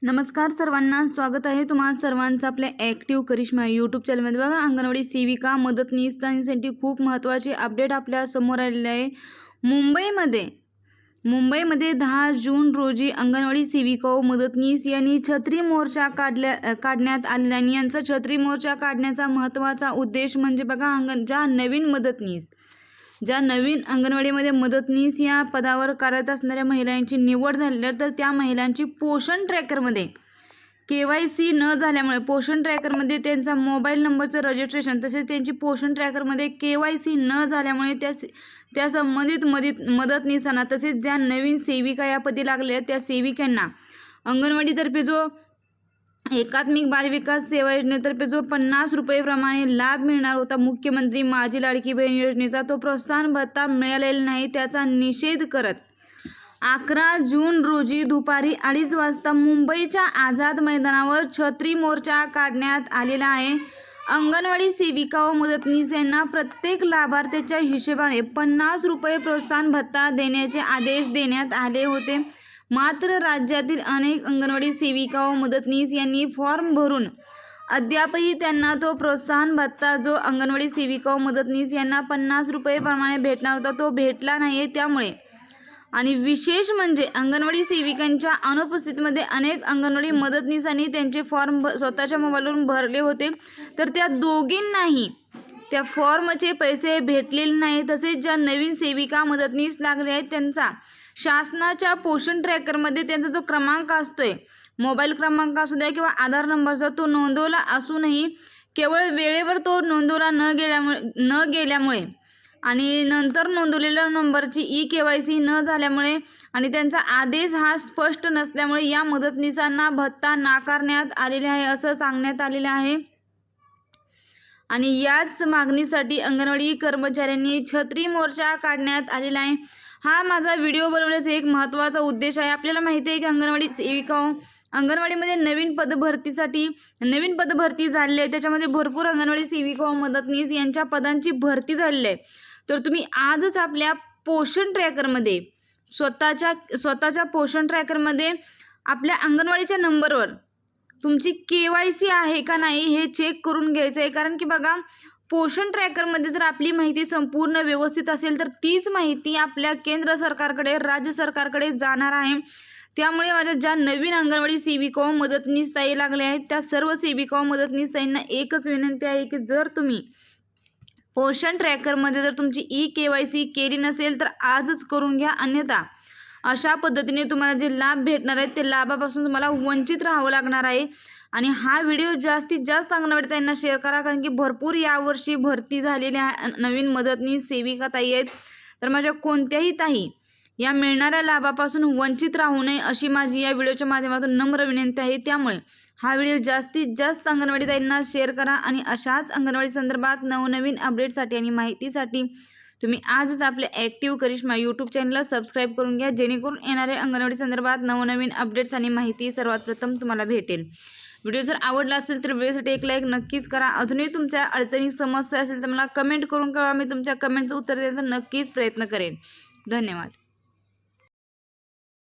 नमस्कार सर्वांना स्वागत आहे तुम्हा सर्वांचं आपल्या ॲक्टिव्ह करिश्मा यूट्यूब चॅनलमध्ये बघा अंगणवाडी सेविका मदतनीस यांसाठी खूप महत्त्वाचे अपडेट आपल्यासमोर आलेले आहे. मुंबईमध्ये मुंबईमध्ये दहा जून रोजी अंगणवाडी सेविका हो व मदतनीस यांनी छत्री मोर्चा काढल्या काढण्यात आलेला आणि यांचा छत्री मोर्चा काढण्याचा महत्त्वाचा उद्देश म्हणजे बघा अंगण ज्या नवीन मदतनीस ज्या नवीन अंगणवाडीमध्ये मदतनीस या पदावर कार्यरत असणाऱ्या महिलांची निवड झालेली आहे तर त्या महिलांची पोषण ट्रॅकरमध्ये के वाय सी न झाल्यामुळे पोषण ट्रॅकरमध्ये त्यांचा मोबाईल नंबरचं रजिस्ट्रेशन तसेच त्यांची पोषण ट्रॅकरमध्ये के वाय सी न झाल्यामुळे त्या त्या संबंधित मदत मदतनीसांना तसेच ज्या नवीन सेविका या पदी लागल्या त्या सेविकांना अंगणवाडीतर्फे जो एकात्मिक बालविकास सेवा योजनेतर्फे जो पन्नास रुपयेप्रमाणे लाभ मिळणार होता मुख्यमंत्री माझी लाडकी बहीण योजनेचा तो प्रोत्साहन भत्ता मिळालेला नाही त्याचा निषेध करत अकरा जून रोजी दुपारी अडीच वाजता मुंबईच्या आझाद मैदानावर छत्री मोर्चा काढण्यात आलेला आहे. अंगणवाडी सेविका व मदतनीस यांना प्रत्येक लाभार्थ्याच्या हिशेबाने पन्नास रुपये प्रोत्साहन भत्ता देण्याचे आदेश देण्यात आले होते. मात्र राज्यातील अनेक अंगणवाडी सेविका व मदतनीस यांनी फॉर्म भरून अद्यापही त्यांना तो प्रोत्साहन भत्ता जो अंगणवाडी सेविका व मदतनीस यांना पन्नास रुपयेप्रमाणे भेटणार होता तो भेटला नाही. आहे त्यामुळे आणि विशेष म्हणजे अंगणवाडी सेविकांच्या अनुपस्थितीमध्ये अनेक अंगणवाडी मदतनीसांनी त्यांचे फॉर्म भ स्वतःच्या मोबाईलवरून भरले होते. तर त्या दोघींनाही त्या फॉर्मचे पैसे भेटलेले नाही तसेच ज्या नवीन सेविका मदतनीस लागले आहेत त्यांचा शासनाच्या पोषण ट्रॅकरमध्ये त्यांचा जो क्रमांक असतोय मोबाईल क्रमांक असू द्या किंवा आधार नंबरचा तो नोंदवला असूनही केवळ वेळेवर तो नोंदवला न गेल्यामुळे न गेल्यामुळे आणि नंतर नोंदवलेल्या नंबरची ई के वाय सी न झाल्यामुळे आणि त्यांचा आदेश हा स्पष्ट नसल्यामुळे या मदतनीसांना भत्ता नाकारण्यात आलेले आहे असं सांगण्यात आलेलं आहे. आणि याच मागणीसाठी अंगणवाडी कर्मचाऱ्यांनी छत्री मोर्चा काढण्यात आलेला आहे. हा माझा व्हिडिओ बनवण्याचा एक महत्त्वाचा उद्देश आहे. आपल्याला माहिती आहे की अंगणवाडी सेविका अंगणवाडीमध्ये नवीन पदभरतीसाठी नवीन पदभरती झालेली आहे. त्याच्यामध्ये भरपूर अंगणवाडी सेविका मदतनीस यांच्या पदांची भरती झालेली आहे. तर तुम्ही आजच आपल्या पोषण ट्रॅकरमध्ये स्वतःच्या स्वतःच्या पोषण ट्रॅकरमध्ये आपल्या अंगणवाडीच्या नंबरवर तुमची के वाय सी आहे का नाही हे चेक करून घ्यायचं आहे कारण की बघा पोषण ट्रॅकरमध्ये जर आपली माहिती संपूर्ण व्यवस्थित असेल तर तीच माहिती आपल्या केंद्र सरकारकडे राज्य सरकारकडे जाणार आहे. त्यामुळे माझ्या ज्या नवीन अंगणवाडी सेविका मदतनीस ताई लागल्या आहेत त्या सर्व सेविका मदतनीस ताईंना एकच विनंती आहे की जर तुम्ही पोषण ट्रॅकरमध्ये जर तुमची ई के वाय सी केली नसेल तर आजच करून घ्या. अन्यथा अशा पद्धतीने तुम्हाला जे लाभ भेटणार आहेत ते लाभापासून तुम्हाला वंचित राहावं लागणार आहे. आणि हा व्हिडिओ जास्तीत जास्त अंगणवाडीताईंना शेअर करा कारण की भरपूर यावर्षी भरती झालेल्या नवीन मदतनीस सेविका ताई आहेत. तर माझ्या कोणत्याही ताई या मिळणाऱ्या लाभापासून वंचित राहू नये अशी माझी या व्हिडिओच्या माध्यमातून नम्र विनंती आहे. त्यामुळे हा व्हिडिओ जास्तीत जास्त अंगणवाडी ताईंना शेअर करा आणि अशाच अंगणवाडी संदर्भात नवनवीन अपडेटसाठी आणि माहितीसाठी तुम्ही आजच आपल्या ॲक्टिव्ह करिश्मा यूट्यूब चॅनलला सबस्क्राईब करून घ्या जेणेकरून येणाऱ्या अंगणवाडी संदर्भात नवनवीन अपडेट्स आणि माहिती सर्वात प्रथम तुम्हाला भेटेल. व्हिडिओ जर आवडला असेल तर व्हिडिओसाठी एक लाईक नक्कीच करा. अजूनही तुमच्या अडचणी समस्या असेल तर मला कमेंट करून कळवा. मी तुमच्या कमेंटचं उत्तर द्यायचा नक्कीच प्रयत्न करेन. धन्यवाद.